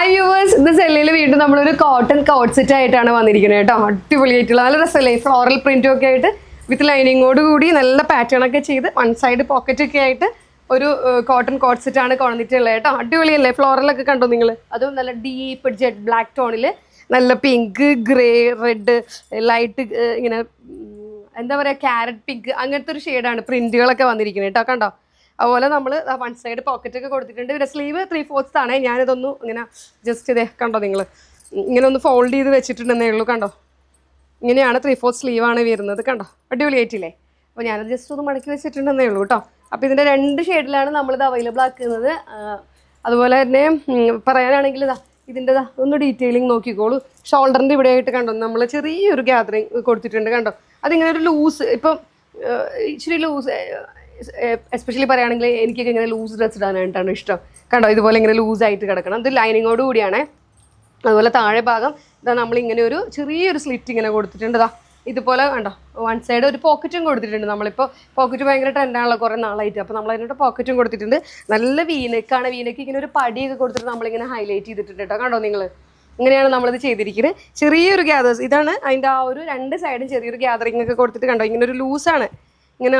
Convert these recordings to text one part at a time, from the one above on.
Hi viewers ഇത് സെല്ലിൽ വീണ്ടും നമ്മളൊരു കോട്ടൺ കോട്ട് സെറ്റ് ആയിട്ടാണ് വന്നിരിക്കുന്നത് കേട്ടോ. അടിപൊളിയായിട്ടുള്ള നല്ല രസമല്ലേ? ഫ്ലോറൽ പ്രിന്റും ഒക്കെ ആയിട്ട് വിത്ത് ലൈനിങ്ങോട് കൂടി നല്ല പാറ്റേൺ ഒക്കെ ചെയ്ത് വൺ സൈഡ് പോക്കറ്റ് ഒക്കെ ആയിട്ട് ഒരു കോട്ടൺ കോട്ട് സെറ്റ് ആണ് കൊണ്ടിട്ടുള്ളത് കേട്ടോ. അടിപൊളിയല്ലേ? ഫ്ലോറലൊക്കെ കണ്ടോ നിങ്ങൾ അതും നല്ല ഡീപ്പ് ജെറ്റ് ബ്ലാക്ക് ടോണിൽ നല്ല പിങ്ക് ഗ്രേ റെഡ് ലൈറ്റ് ഇങ്ങനെ എന്താ പറയുക ക്യാരറ്റ് പിങ്ക് അങ്ങനത്തെ ഒരു ഷെയ്ഡാണ് പ്രിന്റുകളൊക്കെ വന്നിരിക്കുന്നത് കേട്ടോ. കണ്ടോ? അതുപോലെ നമ്മൾ വൺ സൈഡ് പോക്കറ്റ് ഒക്കെ കൊടുത്തിട്ടുണ്ട്. പിന്നെ സ്ലീവ് ത്രീ ഫോർത്ത് ആണ്. ഞാനിതൊന്നു ഇങ്ങനെ ജസ്റ്റ് ഇതേ കണ്ടോ നിങ്ങൾ ഇങ്ങനെ ഒന്ന് ഫോൾഡ് ചെയ്ത് വെച്ചിട്ടുണ്ടെന്നേ ഉള്ളൂ കണ്ടോ? ഇങ്ങനെയാണ് ത്രീ ഫോർത്ത് സ്ലീവ് ആണ് വരുന്നത് കണ്ടോ? അടിപൊളിയായിട്ടില്ലേ അപ്പോൾ ഞാനത് ജസ്റ്റ് ഒന്ന് മടക്കി വെച്ചിട്ടുണ്ടെന്നേ ഉള്ളൂ കേട്ടോ. അപ്പോൾ ഇതിന്റെ രണ്ട് ഷെയ്ഡിലാണ് നമ്മളിത് അവൈലബിൾ ആക്കുന്നത്. അതുപോലെ തന്നെ പറയാനാണെങ്കിൽ ഇതാ ഇതിന്റെ ഇതാ ഒന്ന് ഡീറ്റെയിലിംഗ് നോക്കിക്കോളൂ. ഷോൾഡറിന്റെ ഇവിടെ ആയിട്ട് കണ്ടോ? നമ്മൾ ചെറിയൊരു ഗ്യാതറിങ് കൊടുത്തിട്ടുണ്ട് കണ്ടോ? അതിങ്ങനെ ഒരു ലൂസ് ഇപ്പം ഇച്ചിരി ലൂസ് എസ്പെഷ്യലി പറയുകയാണെങ്കിൽ എനിക്കൊക്കെ ഇങ്ങനെ ലൂസ് ഡ്രസ് ഇടാനായിട്ടാണ് ഇഷ്ടം. കണ്ടോ? ഇതുപോലെ ഇങ്ങനെ ലൂസായിട്ട് കിടക്കണം. ഇത് ലൈനിങ്ങോട് കൂടിയാണ്. അതുപോലെ താഴെ ഭാഗം ഇതാ നമ്മൾ ഇങ്ങനെ ഒരു ചെറിയൊരു സ്ലിറ്റ് ഇങ്ങനെ കൊടുത്തിട്ടുണ്ട്. ഇതാ ഇതുപോലെ കണ്ടോ? വൺ സൈഡ് ഒരു പോക്കറ്റും കൊടുത്തിട്ടുണ്ട്. നമ്മളിപ്പോൾ പോക്കറ്റ് ഭയങ്കര ട്രെൻഡാണല്ലോ കുറേ നാളായിട്ട്. അപ്പോൾ നമ്മൾ അതിനോട് പോക്കറ്റും കൊടുത്തിട്ടുണ്ട്. നല്ല വീനക്കാണ് വീനക്ക് ഇങ്ങനെ ഒരു പടിയൊക്കെ കൊടുത്തിട്ട് നമ്മളിങ്ങനെ ഹൈലൈറ്റ് ചെയ്തിട്ടുണ്ട് കേട്ടോ. കണ്ടോ നിങ്ങൾ ഇങ്ങനെയാണ് നമ്മളിത് ചെയ്തിരിക്കുന്നത്. ചെറിയൊരു ഗ്യാദേഴ്സ് ഇതാണ് അതിന്റെ ആ ഒരു രണ്ട് സൈഡും ചെറിയൊരു ഗ്യാതറിംഗ് ഒക്കെ കൊടുത്തിട്ട് കണ്ടോ? ഇങ്ങനെ ഒരു ലൂസാണ് ഇങ്ങനെ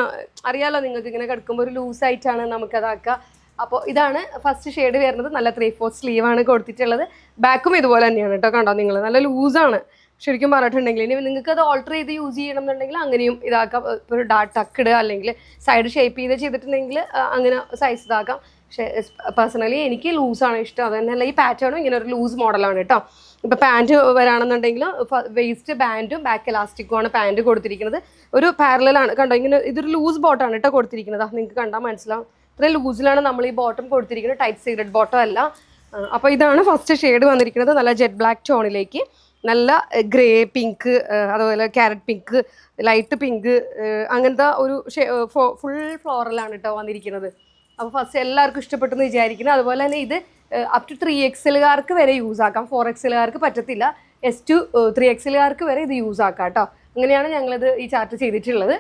അറിയാലോ നിങ്ങൾക്ക് ഇങ്ങനെ കിടക്കുമ്പോൾ ഒരു ലൂസായിട്ടാണ് നമുക്കതാക്കുക. അപ്പോൾ ഇതാണ് ഫസ്റ്റ് ഷെയ്ഡ് വരുന്നത്. നല്ല ത്രീ ഫോർ സ്ലീവാണ് കൊടുത്തിട്ടുള്ളത്. ബാക്കും ഇതുപോലെ തന്നെയാണ് കേട്ടോ കണ്ടോ നിങ്ങൾ? നല്ല ലൂസാണ് ശരിക്കും പറഞ്ഞിട്ടുണ്ടെങ്കിൽ. ഇനി നിങ്ങൾക്ക് അത് ഓൾട്ടർ ചെയ്ത് യൂസ് ചെയ്യണം എന്നുണ്ടെങ്കിൽ അങ്ങനെയും ഇതാക്കാം. ഒരു ടക്ക് ഇടുക അല്ലെങ്കിൽ സൈഡ് ഷേപ്പ് ചെയ്ത് ചെയ്തിട്ടുണ്ടെങ്കിൽ അങ്ങനെ സൈസ് ഇതാക്കാം. പക്ഷേ പേഴ്സണലി എനിക്ക് ലൂസാണ് ഇഷ്ടം. അത് തന്നെയല്ല ഈ പാറ്റേണും ഇങ്ങനെ ഒരു ലൂസ് മോഡലാണ് കേട്ടോ. ഇപ്പോൾ പാന്റ് വരാണെന്നുണ്ടെങ്കിൽ വേസ്റ്റ് ബാൻഡും ബാക്ക് എലാസ്റ്റിക്കും ആണ് പാന്റ് കൊടുത്തിരിക്കുന്നത്. ഒരു പാരലാണ് കണ്ടോ ഇങ്ങനെ ഇതൊരു ലൂസ് ബോട്ടാണ് കേട്ടോ കൊടുത്തിരിക്കുന്നത്. നിങ്ങൾക്ക് കണ്ടാൽ മനസ്സിലാവും. ഇത്രയും ലൂസിലാണ് നമ്മൾ ഈ ബോട്ടം കൊടുത്തിരിക്കുന്നത്. ടൈറ്റ് സൈഡഡ് ബോട്ടം അല്ല അപ്പോൾ ഇതാണ് ഫസ്റ്റ് ഷെയ്ഡ് വന്നിരിക്കുന്നത്. നല്ല ജെറ്റ് ബ്ലാക്ക് ടോണിലേക്ക് നല്ല ഗ്രേ പിങ്ക് അതുപോലെ ക്യാരറ്റ് പിങ്ക് ലൈറ്റ് പിങ്ക് അങ്ങനത്തെ ഒരു ഫുൾ ഫ്ലോറലാണ് കേട്ടോ വന്നിരിക്കുന്നത്. അപ്പോൾ ഫസ്റ്റ് എല്ലാവർക്കും ഇഷ്ടപ്പെട്ടെന്ന് വിചാരിക്കുന്നു. അതുപോലെ തന്നെ ഇത് അപ് ടു ത്രീ എക്സലുകാർക്ക് വരെ യൂസ് ആക്കാം. ഫോർ എക്സലുകാർക്ക് പറ്റത്തില്ല. എസ് ടു ത്രീ എക്സലുകാർക്ക് വരെ ഇത് യൂസ് ആക്കാം കേട്ടോ അങ്ങനെയാണ് ഞങ്ങളിത് ഈ ചാർട്ട് ചെയ്തിട്ടുള്ളത്.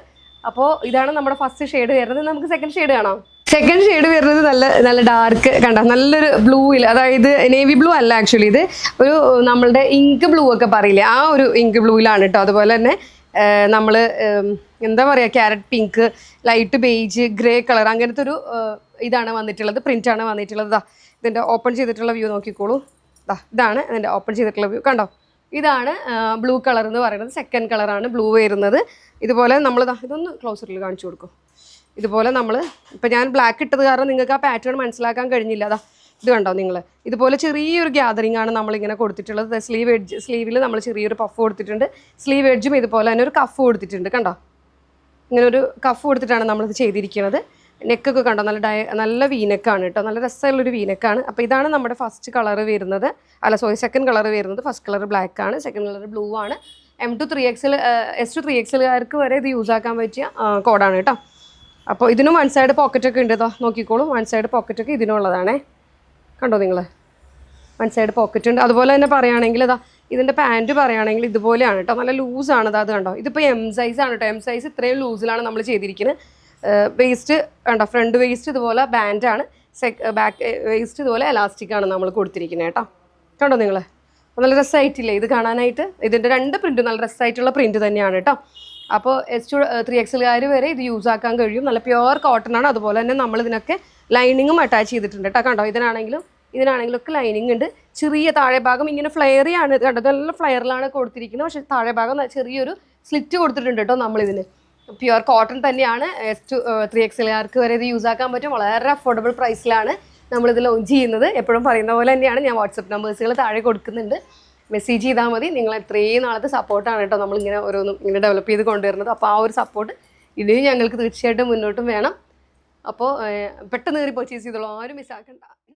അപ്പോൾ ഇതാണ് നമ്മുടെ ഫസ്റ്റ് ഷെയ്ഡ് വരുന്നത്. നമുക്ക് സെക്കൻഡ് ഷെയ്ഡ് കാണാം. സെക്കൻഡ് ഷെയ്ഡ് വരുന്നത് നല്ല നല്ല ഡാർക്ക് കണ്ട നല്ലൊരു ബ്ലൂയിൽ അതായത് നേവി ബ്ലൂ അല്ല ആക്ച്വലി ഇത്. ഒരു നമ്മളുടെ ഇങ്ക് ബ്ലൂ ഒക്കെ പറയില്ലേ ആ ഒരു ഇങ്ക് ബ്ലൂയിലാണ് കേട്ടോ അതുപോലെ തന്നെ നമ്മൾ എന്താ പറയുക carrot pink light beige grey colour അങ്ങനത്തെ ഒരു ഇതാണ് വന്നിട്ടുള്ളത് പ്രിന്റാണ് വന്നിട്ടുള്ളത്. ദാ ഇതിന്റെ ഓപ്പൺ ചെയ്തിട്ടുള്ള വ്യൂ നോക്കിക്കോളൂ. ദാ ഇതാണ് ഇതിന്റെ ഓപ്പൺ ചെയ്തിട്ടുള്ള വ്യൂ കണ്ടോ? ഇതാണ് ബ്ലൂ കളർ എന്ന് പറയുന്നത്. സെക്കൻഡ് കളറാണ് ബ്ലൂ വരുന്നത്. ഇതുപോലെ നമ്മൾ ഇതൊന്ന് ക്ലോസറിൽ കാണിച്ചു കൊടുക്കും. ഇതുപോലെ നമ്മൾ ഇപ്പം ഞാൻ ബ്ലാക്ക് ഇട്ടത് കാരണം നിങ്ങൾക്ക് ആ പാറ്റേൺ മനസ്സിലാക്കാൻ കഴിഞ്ഞില്ല. അതാ ഇത് കണ്ടോ നിങ്ങൾ ഇതുപോലെ ചെറിയൊരു ഗ്യാതറിംഗ് ആണ് നമ്മളിങ്ങനെ കൊടുത്തിട്ടുള്ളത്. സ്ലീവ് എഡ്ജ് സ്ലീവിൽ നമ്മൾ ചെറിയൊരു പഫ് കൊടുത്തിട്ടുണ്ട്. സ്ലീവ് എഡ്ജും ഇതുപോലെ തന്നെ ഒരു കഫ് കൊടുത്തിട്ടുണ്ട് കണ്ടോ? ഇങ്ങനെ ഒരു കഫ് കൊടുത്തിട്ടാണ് നമ്മളിത് ചെയ്തിരിക്കുന്നത്. നെക്കൊക്കെ കണ്ടോ? നല്ല ഡയ നല്ല വീനക്കാണ് കേട്ടോ. നല്ല രസമുള്ളൊരു വീനക്കാണ് അപ്പോൾ ഇതാണ് നമ്മുടെ ഫസ്റ്റ് കളർ വരുന്നത്. അല്ല സോറി സെക്കൻഡ് കളർ വരുന്നത്. ഫസ്റ്റ് കളർ ബ്ലാക്ക് ആണ്. സെക്കൻഡ് കളർ ബ്ലൂ ആണ്. M two three XL S two three എക്സിലുകാർക്ക് വരെ ഇത് യൂസ് ആക്കാൻ പറ്റിയ കോഡാണ് കേട്ടോ. അപ്പോൾ ഇതിനും വൺ സൈഡ് പോക്കറ്റൊക്കെ ഉണ്ട് ഇതാ നോക്കിക്കോളൂ. വൺ സൈഡ് പോക്കറ്റൊക്കെ ഇതിനുള്ളതാണേ. കണ്ടോ നിങ്ങൾ വൺ സൈഡ് പോക്കറ്റ് ഉണ്ട്. അതുപോലെ തന്നെ പറയുകയാണെങ്കിൽ ഇതാ ഇതിന്റെ പാന്റ് പറയുകയാണെങ്കിൽ ഇതുപോലെയാണ് കേട്ടോ നല്ല ലൂസാണ് ഇത് അത് കണ്ടോ? ഇതിപ്പോൾ എം സൈസ് ആണ് കേട്ടോ എം സൈസ് ഇത്രയും ലൂസിലാണ് നമ്മൾ ചെയ്തിരിക്കുന്നത് വേസ്റ്റ് കണ്ടോ? ഫ്രണ്ട് വേസ്റ്റ് ഇതുപോലെ ബാൻഡാണ് സെക് ബാക്ക് വേസ്റ്റ് ഇതുപോലെ എലാസ്റ്റിക് ആണ് നമ്മൾ കൊടുത്തിരിക്കുന്നത് കേട്ടോ കണ്ടോ നിങ്ങൾ നല്ല രസമായിട്ടില്ലേ ഇത് കാണാനായിട്ട്? ഇതിന്റെ രണ്ട് പ്രിന്റും നല്ല രസമായിട്ടുള്ള പ്രിന്റ് തന്നെയാണ് കേട്ടോ അപ്പോൾ എസ് ടു ത്രീ എക്സലുകാർ വരെ ഇത് യൂസ് ആക്കാൻ കഴിയും. നല്ല പ്യുവർ കോട്ടൺ ആണ്. അതുപോലെ തന്നെ നമ്മൾ ഇതിനൊക്കെ ലൈനിങ്ങും അറ്റാച്ച് ചെയ്തിട്ടുണ്ട്. കേട്ടോ കണ്ടോ? ഇതിനാണെങ്കിലും ഇതിനാണെങ്കിലും ഒക്കെ ലൈനിങ് ഉണ്ട്. ചെറിയ താഴെ ഭാഗം ഇങ്ങനെ ഫ്ലെയറിയാണ് കണ്ടോ? നല്ല ഫ്ലെയറിലാണ് കൊടുത്തിരിക്കുന്നത്. പക്ഷേ താഴെ ഭാഗം ചെറിയൊരു സ്ലിറ്റ് കൊടുത്തിട്ടുണ്ട് കേട്ടോ നമ്മളിതിന്. പ്യുവർ കോട്ടൺ തന്നെയാണ്. എസ് ടു ത്രീ എക്സലുകാർക്ക് വരെ ഇത് യൂസ് ആക്കാൻ പറ്റും. വളരെ അഫോർഡബിൾ പ്രൈസിലാണ് നമ്മളിത് ലോഞ്ച് ചെയ്യുന്നത്. എപ്പോഴും പറയുന്ന പോലെ തന്നെയാണ്. ഞാൻ വാട്സപ്പ് നമ്പേഴ്സുകൾ താഴെ കൊടുക്കുന്നുണ്ട്. മെസ്സേജ് ചെയ്താൽ മതി. നിങ്ങൾ ഇത്രയും നാളത്തെ സപ്പോർട്ടാണ് കേട്ടോ നമ്മളിങ്ങനെ ഓരോന്നും ഇങ്ങനെ ഡെവലപ്പ് ചെയ്ത് കൊണ്ടുവരുന്നത്. അപ്പോൾ ആ ഒരു സപ്പോർട്ട് ഇനിയും ഞങ്ങൾക്ക് തീർച്ചയായിട്ടും മുന്നോട്ടും വേണം. അപ്പോൾ പെട്ടെന്ന് കയറി പർച്ചേസ് ചെയ്തോളൂ. ആരും മിസ്സാക്കണ്ട